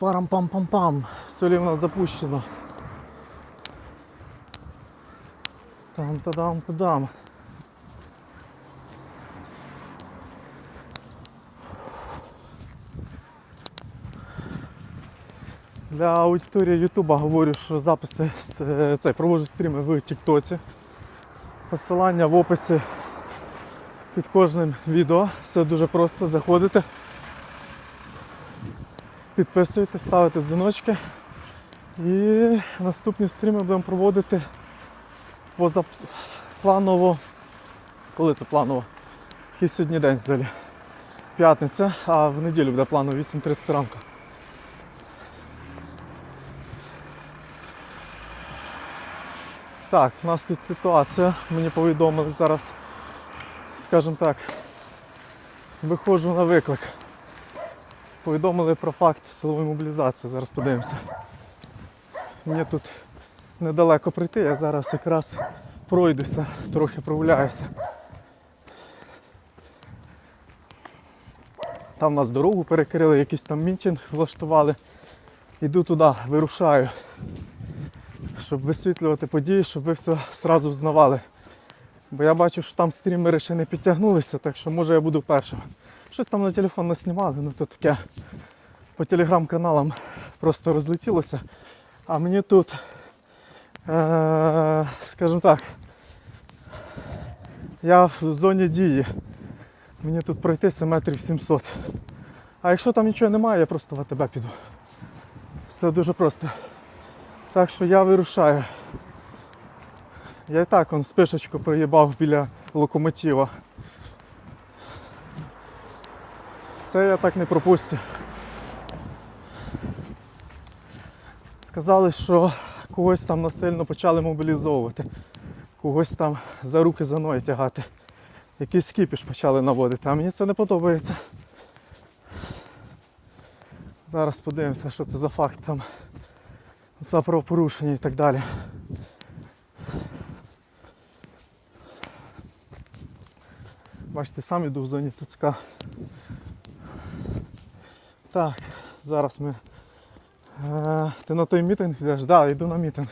Парам-пам-пам-пам. Все в нас запущено. Там-та-дам-та-дам. Для аудиторії Ютуба говорю, що записи цей, проводжу стріми в Тіктоці. Посилання в описі під кожним відео. Все дуже просто. Заходите, підписуєте, ставите дзвіночки. І наступні стріми будемо проводити позапланово. Коли це планово? Який сьогодні день взагалі? П'ятниця, а в неділю буде планово 8.30 ранку. Так, у нас тут ситуація. Мені повідомили зараз, скажімо так, виходжу на виклик. Повідомили про факт силової мобілізації. Зараз подивимося. Мені тут недалеко прийти, я зараз якраз пройдуся, трохи прогуляюся. Там нас дорогу перекрили, якийсь там мітинг влаштували. Іду туди, вирушаю щоб висвітлювати події, щоб ви все одразу взнавали. Бо я бачу, що там стрімери ще не підтягнулися, так що може я буду першим. Щось там на телефон наснімали, ну то таке по телеграм-каналам просто розлетілося. А мені тут, е- скажімо так, я в зоні дії. Мені тут пройтися метрів 700. А якщо там нічого немає, я просто в АТБ піду. Все дуже просто. Так що я вирушаю. Я і так он спишечку проїбав біля локомотива. Це я так не пропустив. Сказали, що когось там насильно почали мобілізовувати, когось там за руки за ноги тягати. Якийсь скіпіш почали наводити, а мені це не подобається. Зараз подивимося, що це за факт там за правопорушення і так далі. Бачите, сам іду в зоні ТЦК. Так, зараз ми. Е, ти на той мітинг йдеш? Так, да, йду на мітинг.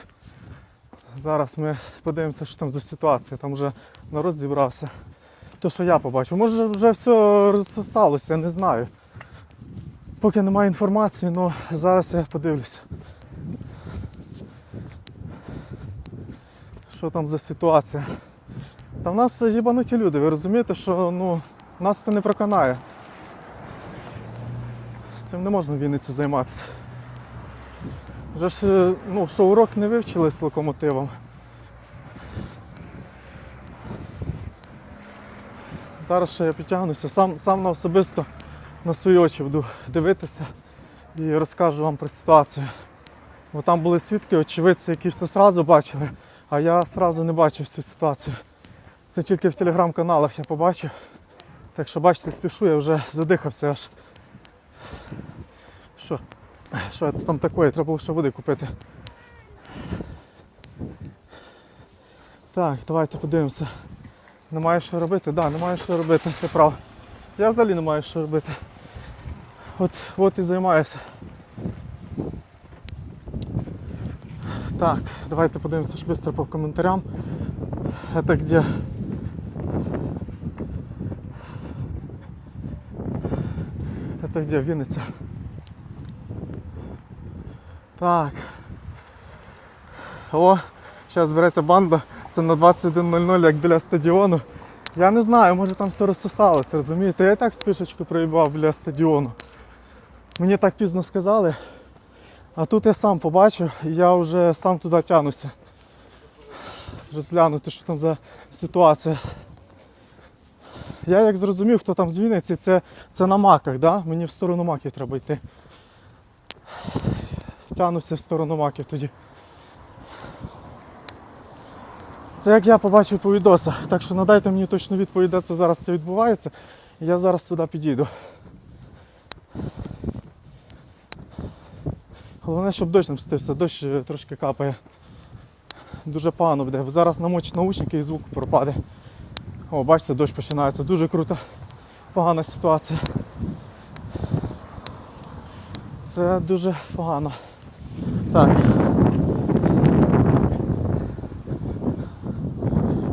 Зараз ми подивимося, що там за ситуація. Там вже народ зібрався. То, що я побачив. Може вже все розсосалося, не знаю. Поки немає інформації, але зараз я подивлюся. що там за ситуація. Та в нас їбануті люди, ви розумієте, що ну, нас це не проканає. Цим не можна в Вінниці займатися. Вже ж, е, ну, що урок не вивчили з локомотивом. Зараз ще я підтягнуся, сам, сам на особисто на свої очі буду дивитися і розкажу вам про ситуацію. Бо там були свідки, очевидці, які все одразу бачили. А я одразу не бачив цю ситуацію. Це тільки в телеграм-каналах я побачив. Так що бачите, спішу, я вже задихався аж. Що? Що це там таке? Треба було ще води купити. Так, давайте подивимося. Немає що робити? Так, да, немає що робити, ти прав. Я взагалі не маю що робити. От, от і займаюся. Так, давайте подивимося швидко по коментарям. Это где? Это где? Вінниця. Так. О, зараз береться банда. Це на 21.00, як біля стадіону. Я не знаю, може там все розсосалося, розумієте? Я і так спішечку проїбав біля стадіону. Мені так пізно сказали. А тут я сам побачив, і я вже сам туди тянуся. Розглянути, що там за ситуація. Я як зрозумів, хто там з Вінниці, це, це на маках, да? мені в сторону маків треба йти. Тянуся в сторону маків тоді. Це як я побачив по відосах. Так що надайте мені точну відповідь, де це зараз це відбувається. І я зараз туди підійду. Головне, щоб дощ не пустився, дощ е, трошки капає. Дуже погано буде. Зараз намочить наушники і звук пропаде. О, бачите, дощ починається. Дуже круто. Погана ситуація. Це дуже погано. Так.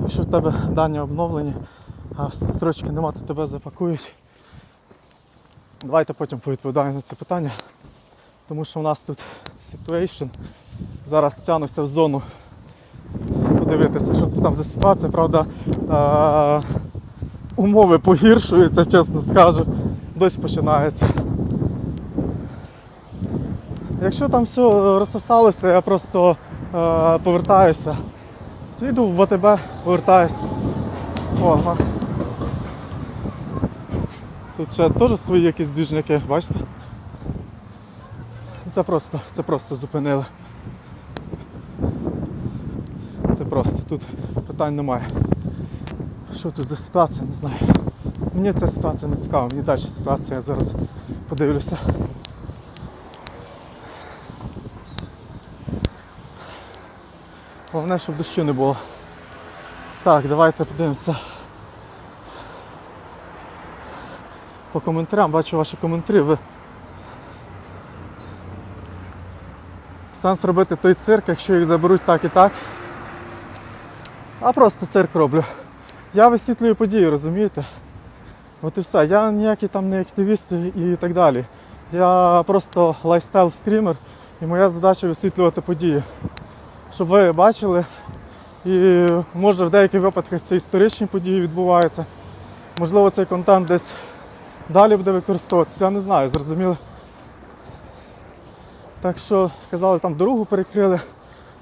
Якщо в тебе дані обновлені, а строчки нема, то тебе запакують. Давайте потім повідповідаю на це питання. Тому що у нас тут ситуейшн. Зараз тянуся в зону подивитися, що це там за ситуація. Правда, умови погіршуються, чесно скажу. Дощ починається. Якщо там все розсосалося, я просто е- повертаюся. Йду в ВТБ, повертаюся. О, ага. Тут ще теж свої якісь двіжники, бачите? Це просто, це просто зупинили. Це просто, тут питань немає. Що тут за ситуація, не знаю. Мені ця ситуація не цікава, мені далі ситуація, я зараз подивлюся. Головне, щоб дощу не було. Так, давайте подивимося. По коментарям бачу ваші коментарі. Ви... Сенс робити той цирк, якщо їх заберуть так і так. А просто цирк роблю. Я висвітлюю події, розумієте? От і все. Я ніякий там не активіст і так далі. Я просто лайфстайл-стрімер і моя задача висвітлювати події. Щоб ви бачили, і може в деяких випадках це історичні події відбуваються. Можливо, цей контент десь далі буде використовуватися, я не знаю, зрозуміло. Так що казали, там дорогу перекрили.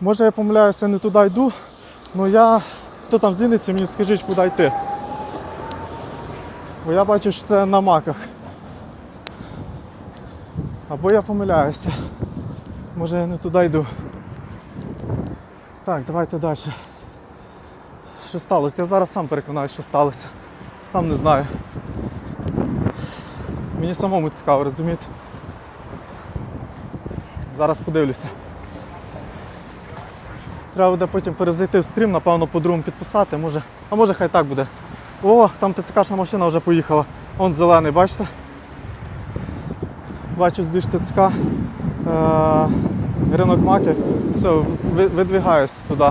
Може я помиляюся, не туди йду, але я, хто там з Вінниці, мені скажіть, куди йти. Бо я бачу, що це на маках. Або я помиляюся. Може я не туди йду. Так, давайте далі. Що сталося? Я зараз сам переконаюся, що сталося. Сам не знаю. Мені самому цікаво, розумієте? Зараз подивлюся. Треба буде потім перезайти в стрім, напевно, по-другому підписати, може. А може хай так буде. О, там ТЦКшна машина вже поїхала. Он зелений, бачите? Бачу здиж ТЦК. Е- ринок маки. Все, ви- видвигаюсь туди.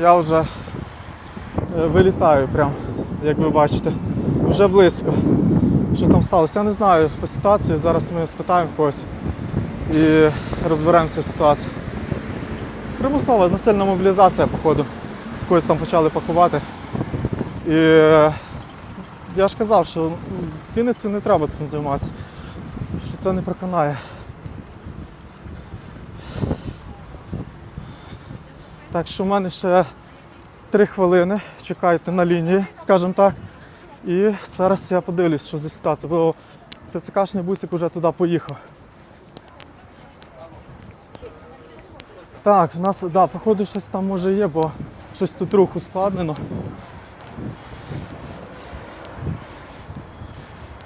Я вже е, вилітаю прям, як ви бачите. Вже близько. Що там сталося? Я не знаю по ситуації. Зараз ми спитаємо когось і розберемося в ситуації. Примусова насильна мобілізація, походу. Когось там почали пакувати. І я ж казав, що в Вінниці не треба цим займатися, що це не проканає. Так що в мене ще три хвилини. Чекайте на лінії, скажімо так. І зараз я подивлюсь, що за ситуація. Бо ТЦКшний бусик вже туди поїхав. Так, в нас, да, походу, щось там може є, бо щось тут рух ускладнено.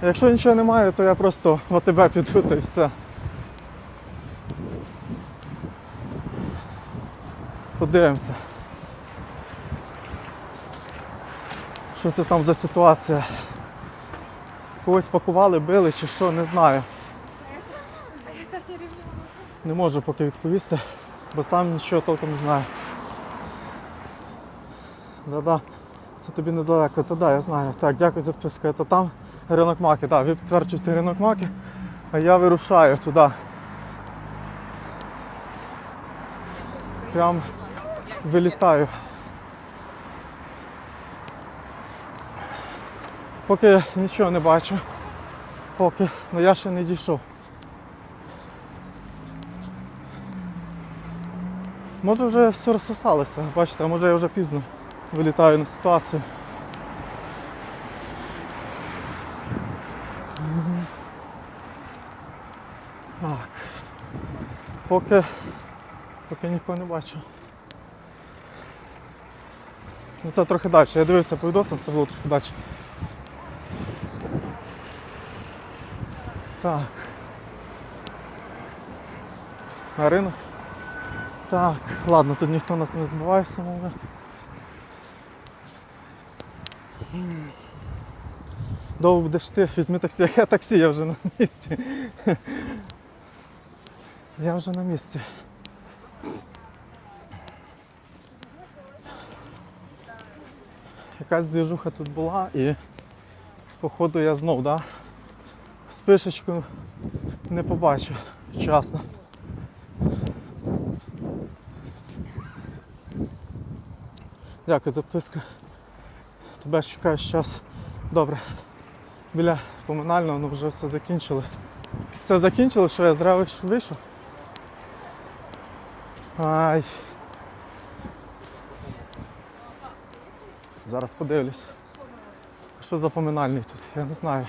Якщо нічого немає, то я просто в АТБ піду та й все. Подивимося. Що це там за ситуація? Когось пакували, били чи що, не знаю. Не можу поки відповісти, бо сам нічого толком не знаю. Да-да, це тобі недалеко, то да, я знаю. Так, дякую за підписку. Це там ринок маки. Так, ви підтверджуєте ринок маки, а я вирушаю туди. Прям вилітаю. Поки нічого не бачу. Поки, ну я ще не дійшов. Може вже все розсосалося, бачите, а може я вже пізно вилітаю на ситуацію. Так. Поки, поки нікого не бачу. Ну, Це трохи далі. Я дивився по відосам, це було трохи далі. Так. На ринок. Так, ладно, тут ніхто нас не збиває самого. Довго будеш ти, візьми таксі, яке таксі, я вже на місці. Я вже на місці. Якась двіжуха тут була і походу я знов, да? Спишечку не побачу вчасно. Дякую за підписку. Тебе чекаю час. Добре. Біля поминального ну вже все закінчилось. Все закінчилось, що я зря вийшов. Ай. Зараз подивлюсь. Що за поминальний тут? Я не знаю.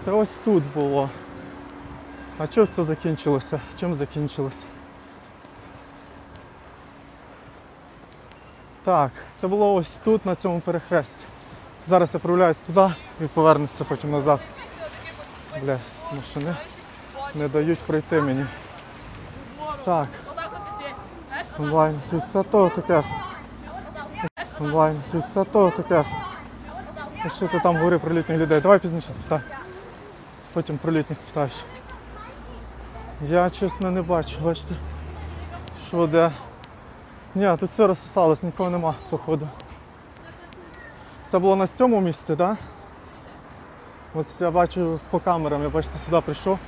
Це ось тут було. А чого все закінчилося? Чим закінчилося? Так, це було ось тут, на цьому перехресті. Зараз я проявляюсь туди і повернуся потім назад. Бля, ці машини не дають пройти мені. Так. Онлайн тут та то таке. Онлайн та то таке. Ну, Що ти там говорив про літніх людей? Давай пізніше спитай. Потім про літніх спитаєш. Я чесно не бачу, бачите. Що де? Ні, тут все розсосалось, нікого нема, походу. Це було на цьому місці, так? Да? Ось я бачу по камерам, я бачите, сюди прийшов.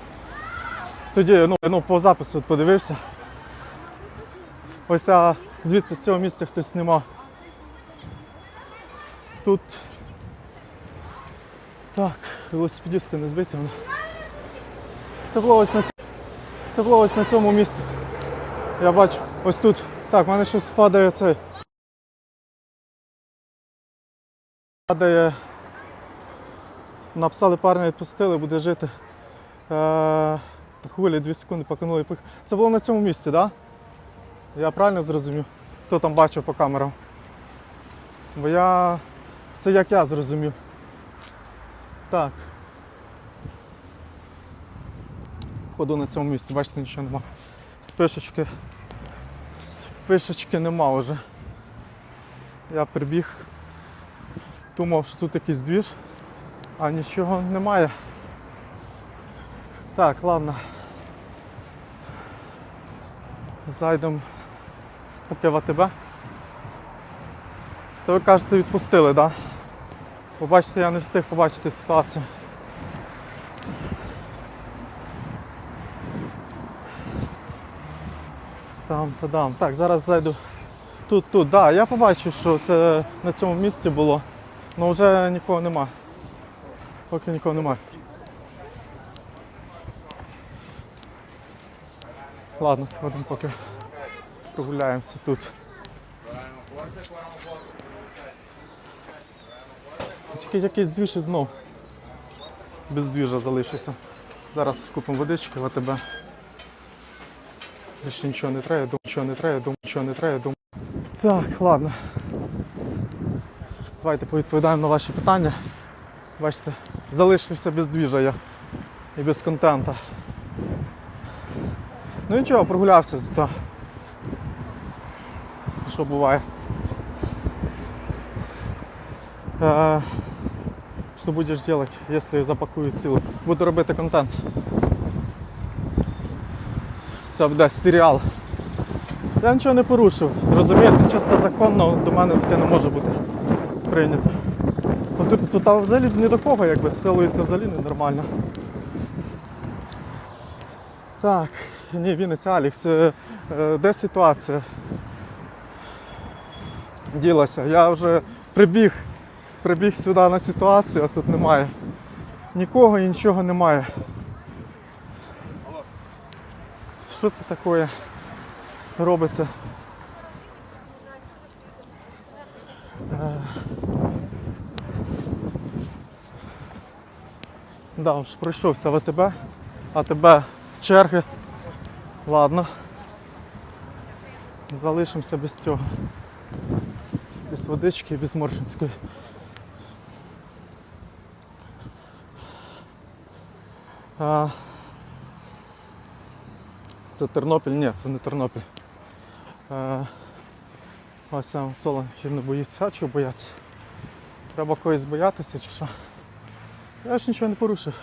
Тоді ну, ну, по запису подивився. Ось а звідси з цього місця хтось знімав. Тут. Так, велосипедісти не збиті. Це було ось на цьому. Це було ось на цьому місці. Я бачу, ось тут. Так, в мене щось падає цей. Падає. Написали парня відпустили, буде жити. Е, хвилі 2 секунди покинули. Це було на цьому місці, так? Да? Я правильно зрозумів? Хто там бачив по камерам? Бо я. Це як я зрозумів. Так. Ходу на цьому місці, бачите, нічого нема. Спишечки. Спишечки нема вже. Я прибіг. Думав, що тут якийсь двіж, а нічого немає. Так, ладно. Зайдемо поки в АТБ. То ви кажете, відпустили, так? Да? Побачите, я не встиг побачити ситуацію. Там та дам. Так, зараз зайду. Тут, тут, так, да, я побачив, що це на цьому місці було, але вже нікого нема. Поки нікого немає. Ладно, сходимо, поки прогуляємося тут. Тільки якийсь двіж і знов. Без двіжа залишився. Зараз купимо водички в АТБ. Більше нічого не треба, думаю, нічого не треба, думаю, нічого не треба, думаю. Так, ладно. Давайте повідповідаємо на ваші питання. Бачите, залишився без двіжа я і без контента. Ну нічого, прогулявся зато. Що буває. Е, Що будеш делать, якщо запакують сили? Буду робити контент. Це буде серіал. Я нічого не порушив. Зрозумієте, чисто законно до мене таке не може бути прийнято. Ну, тут взагалі ні до кого, якби цілується взагалі ненормально. Так, ні, Вінниця Алікс. Е, е, Де ситуація? Ділася. Я вже прибіг, прибіг сюди на ситуацію, а тут немає. Нікого і нічого немає. Що це таке робиться? Е, Да, уж пройшовся в АТБ, АТБ черги. Ладно. Залишимося без цього. Без водички, без Моршинської. А, це Тернопіль? Ні, це не Тернопіль. А, ось сам Солон не боїться, а чого бояться? Треба когось боятися чи що. Я ж нічого не порушив.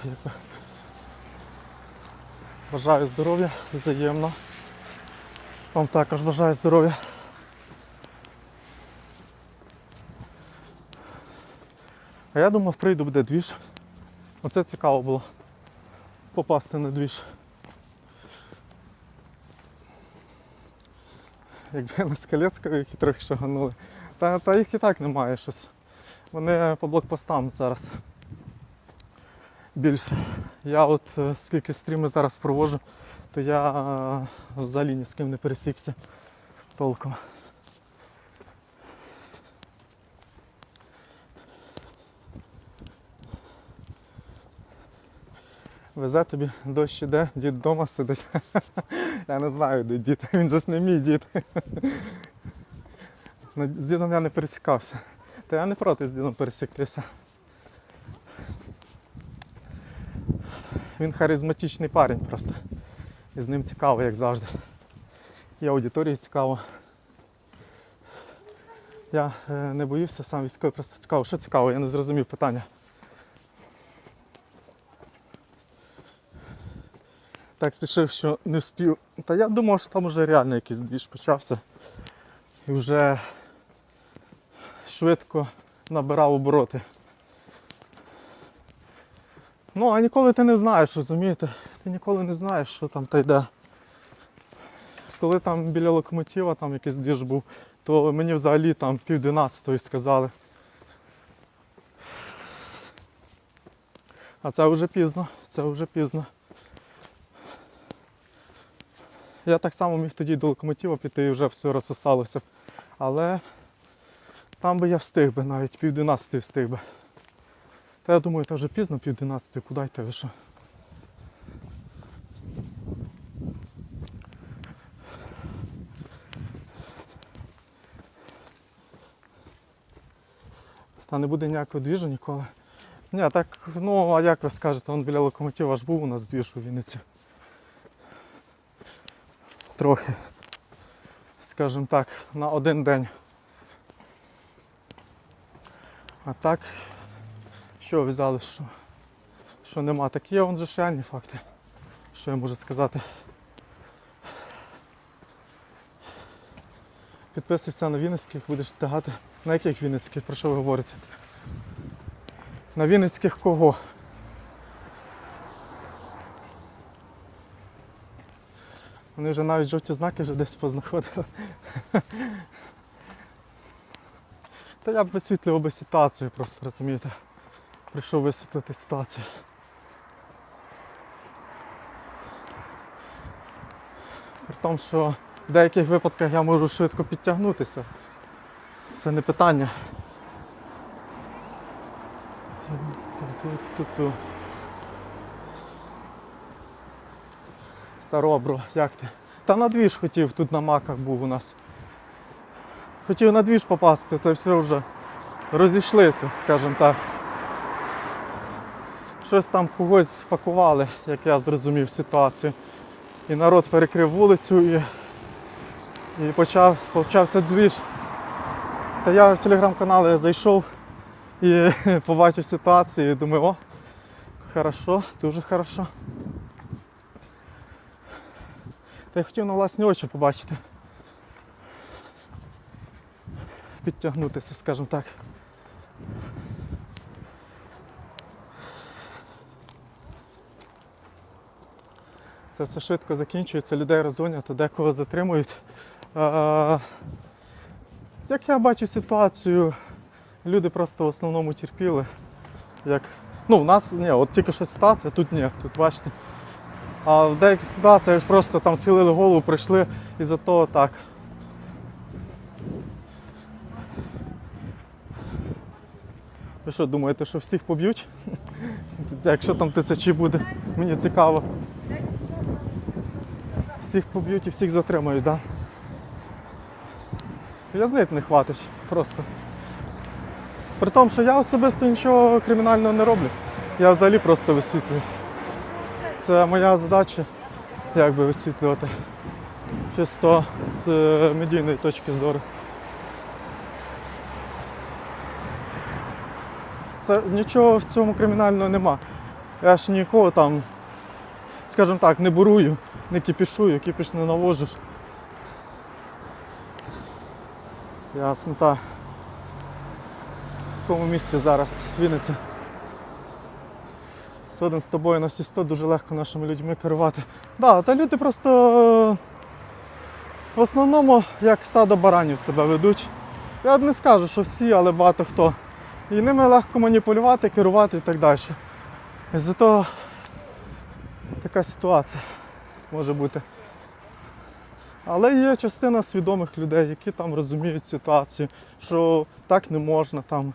Бажаю здоров'я взаємно. Вам також бажаю здоров'я. А я думав, прийду буде двіж. Оце цікаво було. Попасти на двіж. Якби на Скалецького, які трохи шаганули. Та, та їх і так немає щось. Вони по блокпостам зараз. Більше. Я от е, скільки стріми зараз проводжу, то я е, взагалі ні з ким не пересікся толком. Везе тобі дощ іде, дід вдома сидить. Я не знаю, де дід. Він же ж не мій дід. Ну, З дідом я не пересікався. Та я не проти з дідом пересіктися. Він харизматичний парень просто. І з ним цікаво, як завжди. І аудиторії цікаво. Я е, не боюся, сам військовий просто цікаво. Що цікаво, я не зрозумів питання. Так спішив, що не вспів. Та я думав, що там вже реально якийсь двіж почався. І вже швидко набирав обороти. Ну, а ніколи ти не знаєш, розумієте? Ти ніколи не знаєш, що там та йде. Коли там біля локомотива там якийсь двіж був, то мені взагалі там пів дванадцятої сказали. А це вже пізно, це вже пізно. Я так само міг тоді до локомотива піти і вже все розсосалося. Але там би я встиг би навіть пів дванадцятої встиг би. Та я думаю, це вже пізно пів дванадцятої, куди йти ви що? Та не буде ніякого двіжу ніколи. Ні, так, ну а як ви скажете, он біля локомотива ж був у нас двіж у Вінниці. Трохи, скажімо так, на один день. А так, що взяли, що, що нема. Так є же реальні факти. Що я можу сказати? Підписуйся на Вінницьких, будеш встигати. На яких Вінницьких? Про що ви говорите? На Вінницьких кого? Вони вже навіть жовті знаки вже десь познаходили. Та я б висвітлював би ситуацію просто, розумієте. Прийшов висвітлити ситуацію. При тому, що в деяких випадках я можу швидко підтягнутися. Це не питання. Ту-ту-ту. Старобро, як ти? Та на двіж хотів, тут на маках був у нас. Хотів на двіж попасти, та все вже розійшлися, скажімо так. Щось там когось пакували, як я зрозумів ситуацію. І народ перекрив вулицю і, і почав, почався двіж. Та я в телеграм-канал зайшов і побачив ситуацію і думаю, о, хорошо, дуже хорошо. Та я хотів на власні очі побачити. Підтягнутися, скажімо так. Це все швидко закінчується, людей розгонять, а декого затримують. Е, Як я бачу ситуацію, люди просто в основному терпіли. Як... Ну, в нас ні, от тільки що ситуація, тут ні, тут бачите. А в деяких ситуаціях просто там схилили голову, прийшли і за того так. Ви що думаєте, що всіх поб'ють? Якщо там тисячі буде, мені цікаво. Всіх поб'ють і всіх затримають, так? Да? В'язниць не хватить просто. При тому, що я особисто нічого кримінального не роблю. Я взагалі просто висвітлюю. Це моя задача, як би висвітлювати. Чисто з е, медійної точки зору. Це нічого в цьому кримінального нема. Я ж нікого там, скажімо так, не бурую, не кипішую, кипіш не навожиш. Ясно, так. В якому місці зараз Вінниця? Згоден з тобою на всі 100 дуже легко нашими людьми керувати. Да, та люди просто е, в основному як стадо баранів себе ведуть. Я не скажу, що всі, але багато хто. І ними легко маніпулювати, керувати і так далі. Зато така ситуація може бути. Але є частина свідомих людей, які там розуміють ситуацію, що так не можна, там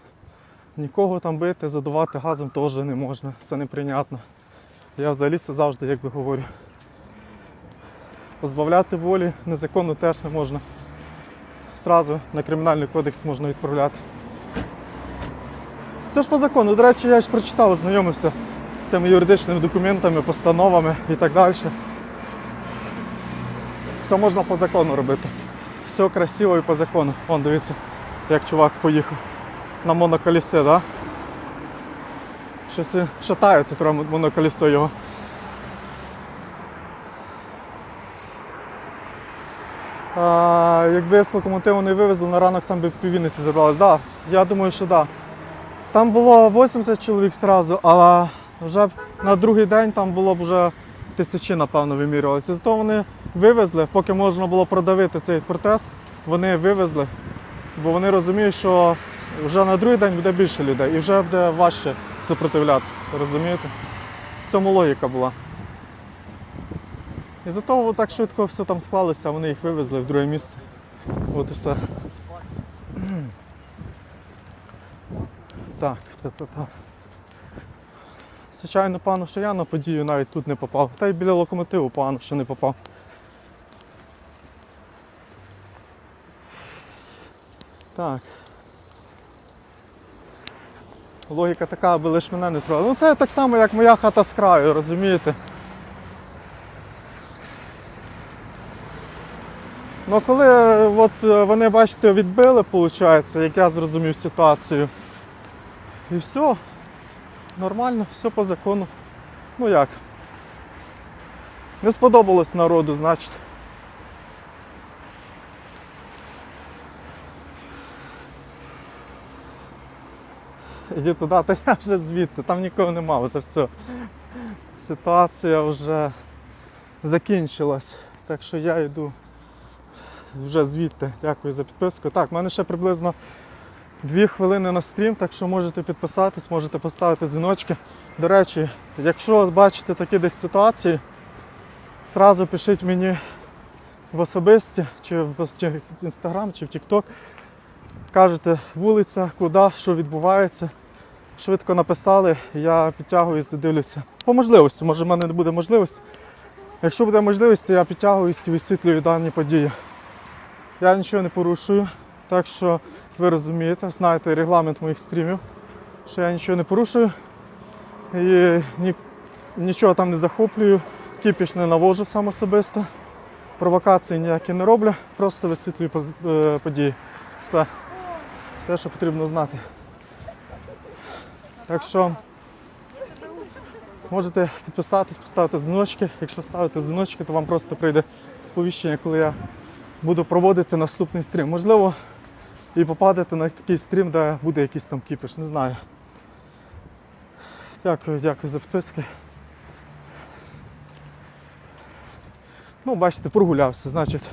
нікого там бити, задувати газом теж не можна. Це неприйнятно. Я взагалі це завжди якби говорю. Позбавляти волі незаконно теж не можна. Зразу на кримінальний кодекс можна відправляти. Все ж по закону. До речі, я ж прочитав, ознайомився з цими юридичними документами, постановами і так далі. Все можна по закону робити. Все красиво і по закону. Вон, дивіться, як чувак поїхав на моноколісі. Да? Щось шатається трохи моноколісо його. А, якби з локомотиву не вивезли, на ранок там би піввінниці забралось. Да, я думаю, що так. Да. Там було 80 чоловік зразу, а вже на другий день там було б вже тисячі, напевно, вимірювалися. Зато вони вивезли, поки можна було продавити цей протест, вони вивезли, бо вони розуміють, що вже на другий день буде більше людей і вже буде важче супротивлятися. Розумієте? В цьому логіка була. І зато так швидко все там склалося, вони їх вивезли в друге місце. От і все. Так, та-та-та. Звичайно, пану, що я на подію навіть тут не попав. Та й біля локомотиву пану, що не попав. Так. Логіка така, аби лиш мене не трогала. Ну це так само, як моя хата з краю, розумієте? Ну коли от, е, вони, бачите, відбили, виходить, як я зрозумів ситуацію. І все. Нормально, все по закону. Ну як? Не сподобалось народу, значить. Іди туди, та я вже звідти, там нікого нема, вже все. Ситуація вже закінчилась. Так що я йду вже звідти. Дякую за підписку. Так, в мене ще приблизно Дві хвилини на стрім, так що можете підписатись, можете поставити дзвіночки. До речі, якщо бачите такі десь ситуації, зразу пишіть мені в особисті, чи в інстаграм, чи в Тікток. Кажете, вулиця, куди, що відбувається. Швидко написали, я підтягуюсь, дивлюся. По можливості, може в мене не буде можливості. Якщо буде можливість, то я підтягуюсь і висвітлюю дані події. Я нічого не порушую, так що ви розумієте, знаєте регламент моїх стрімів, що я нічого не порушую і ні, нічого там не захоплюю, кіпіш не навожу сам особисто, провокації ніякі не роблю, просто висвітлюю е, події. Все. Все, що потрібно знати. Так що можете підписатись, поставити дзвіночки. Якщо ставите дзвіночки, то вам просто прийде сповіщення, коли я буду проводити наступний стрім. Можливо, і попадете на такий стрім, де буде якийсь там кіпіш, не знаю. Дякую, дякую за підписки. Ну, бачите, прогулявся, значить.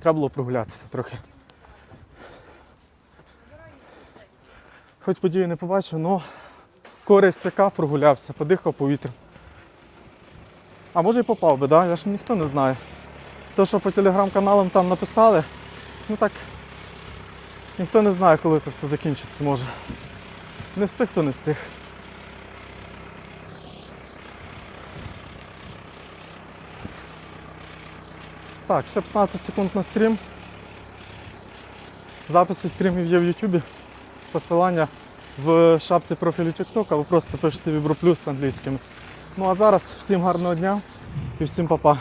Треба було прогулятися трохи. Хоч події не побачив, але користь яка прогулявся, подихав повітрям. А може і попав би, да? я ж ніхто не знає. То, що по телеграм-каналам там написали, ну так ніхто не знає, коли це все закінчиться може. Не встиг, то не встиг. Так, ще 15 секунд на стрім. Записи стрімів є в Ютубі. Посилання в шапці профілю TikTok, або просто пишете Віброплюс Plus англійськими. Ну а зараз всім гарного дня і всім па-па.